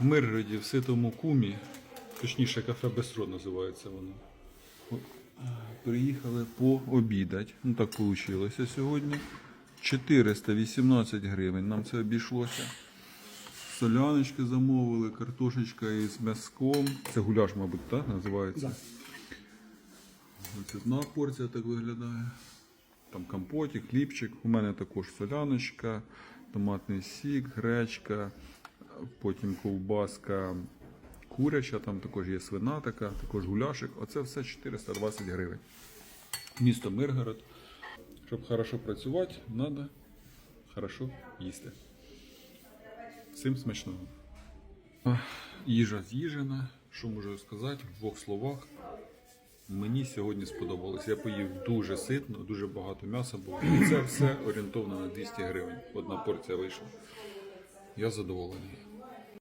в Миргороді, в Ситому Кумі, точніше кафе Бестро називається воно. Е, Приїхали пообідати. Ну так вийшло сьогодні. 418 гривень нам це обійшлося. Соляночки замовили, картошечка із м'язком. Це гуляш, мабуть, так називається. Ось одна порція так виглядає. Там компотик, хлібчик. У мене також соляночка, томатний сік, гречка, потім ковбаска куряча, там також є свина така, також гуляшик. Оце все 420 гривень. Місто Миргород. Щоб хорошо працювати, треба хорошо їсти. Всім смачного. Їжа з'їжена. Що можу сказати в двох словах. Мені сьогодні сподобалось. Я поїв дуже ситно, дуже багато м'яса було. І це все орієнтовно на 200 гривень. Одна порція вийшла. Я задоволений.